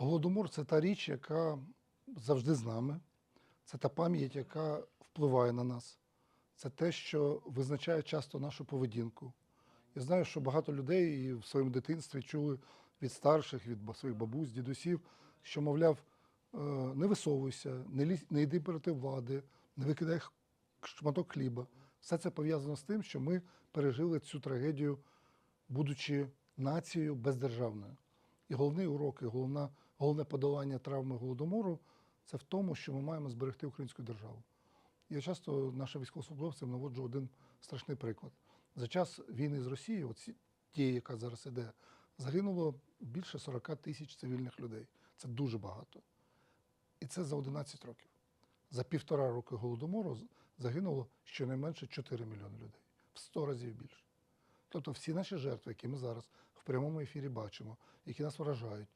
Голодомор це та річ, яка завжди з нами. Це та пам'ять, яка впливає на нас. Це те, що визначає часто нашу поведінку. Я знаю, що багато людей і в своєму дитинстві чули від старших, від своїх бабусь, дідусів, що, мовляв, е, не висовуйся, не, лізь, не йди проти влади, не викидай шматок хліба. Все це пов'язано з тим, що ми пережили цю трагедію, будучи нацією бездержавною. І головний урок, і головна, головне подолання травми голодомору це в тому, що ми маємо зберегти українську державу. Я часто нашим військовослужбовцям наводжу один страшний приклад. За час війни з Росією, от тієї, яка зараз іде, загинуло більше 40 тисяч цивільних людей. Це дуже багато. І це за 11 років. За півтора роки голодомору загинуло щонайменше 4 мільйони людей. В 100 разів більше. Тобто всі наші жертви, які ми зараз в прямому ефірі бачимо, які нас вражають,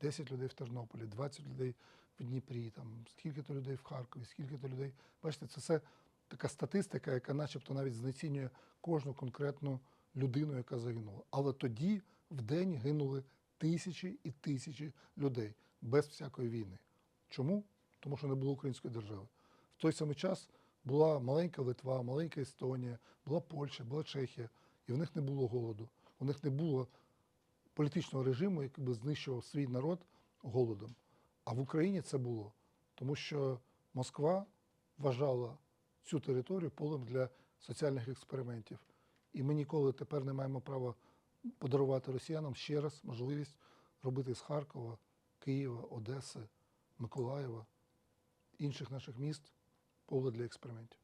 10 людей в Тернополі, 20 людей в Дніпрі, там, скільки-то людей в Харкові, скільки-то людей. Бачите, це все така статистика, яка начебто навіть знецінює кожну конкретну людину, яка загинула. Але тоді в день гинули тисячі і тисячі людей без всякої війни. Чому? Тому що не було української держави. В той самий час була маленька Литва, маленька Естонія, була Польща, була Чехія, і в них не було голоду. У них не було політичного режиму, який би знищував свій народ голодом. А в Україні це було, тому що Москва вважала цю територію полем для соціальних експериментів. І ми ніколи тепер не маємо права подарувати росіянам ще раз можливість робити з Харкова, Києва, Одеси, Миколаєва, інших наших міст поле для експериментів.